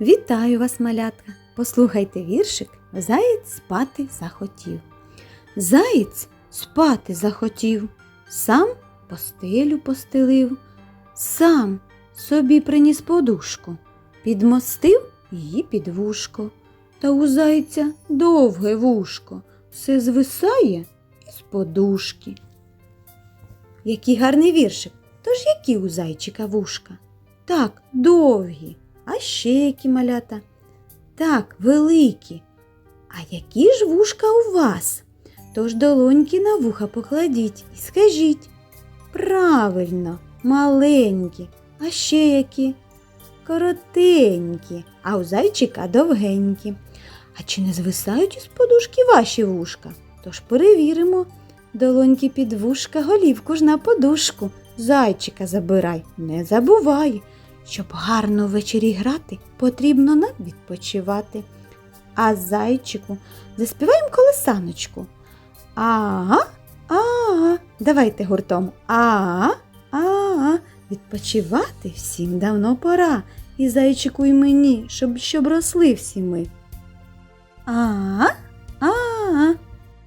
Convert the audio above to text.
Вітаю вас, малятка! Послухайте віршик Заєць спати захотів. Заєць спати захотів, сам постелю постелив, сам собі приніс подушку, підмостив її під вушко. Та у зайця довге вушко, все звисає із подушки. Який гарний віршик. Тож які у зайчика вушка? Так, довгі. А ще які малята? Так, великі. А які ж вушка у вас? Тож долоньки на вуха покладіть і скажіть. Правильно, маленькі, а ще які? Коротенькі, а у зайчика довгенькі. А чи не звисають із подушки ваші вушка? Тож перевіримо. Долоньки під вушка, голівку ж на подушку. Зайчика забирай, не забувай. Щоб гарно ввечері грати, потрібно нам відпочивати. А зайчику заспіваємо колесаночку. А, а, давайте гуртом. А, а, відпочивати всім давно пора. І зайчику і мені, щоб, щоб росли всі ми. А,